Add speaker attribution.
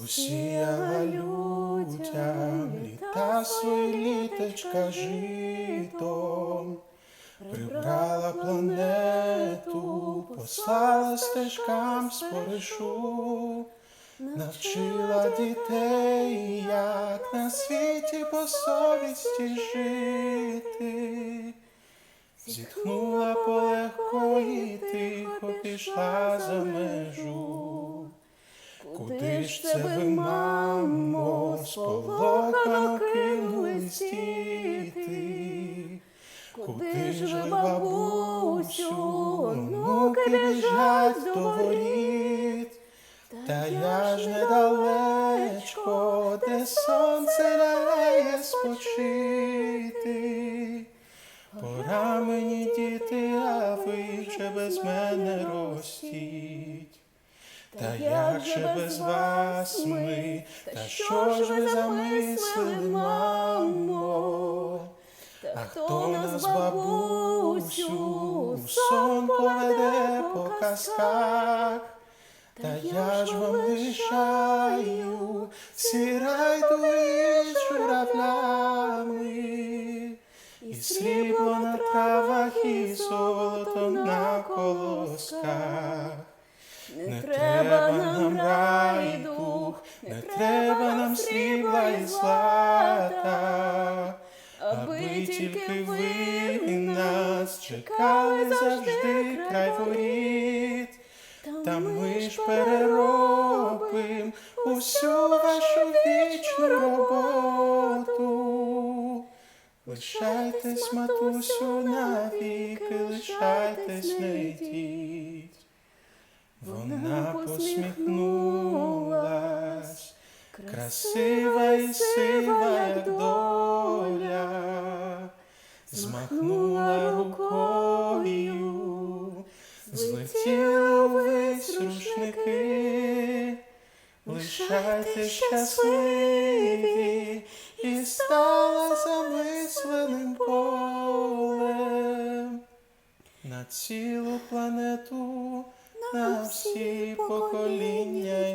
Speaker 1: Посіяла людям літа свої літочка житом, прибрала планету, послала стежкам споришу, навчила дітей, як на світі по совісті жити. Зітхнула полегко і тихо пішла за межу. Куди ж це ви, мамо, сполохано кинулись діти? Куди ж ви, бабусю, онуки біжать до воріт? Та я ж недалечко, де сонце лягає спочити. Пора мені діти, а ви вже без мене ростіть. Та як же без вас ми, та що ж ви замислили, мамо? А хто нас, бабусю, в сон поведе по казках? Та я ж вам лишаю ці райду із журавлями, і срібло на травах, і золото на колосках. Не треба нам райду, не треба нам срібла і злата, аби тільки ви нас чекали завжди край воріт. Та ми ж переробим усю вашу вічну роботу. Лишайтесь, матусю, навіки, лишайтесь, не йдіть. Вона посміхнулась, красива і сива, як доля, змахнула рукою, злетіли ввесь рушники, лишайте щасливі. і стала замисленим полем. На цілу планету, на всі покоління.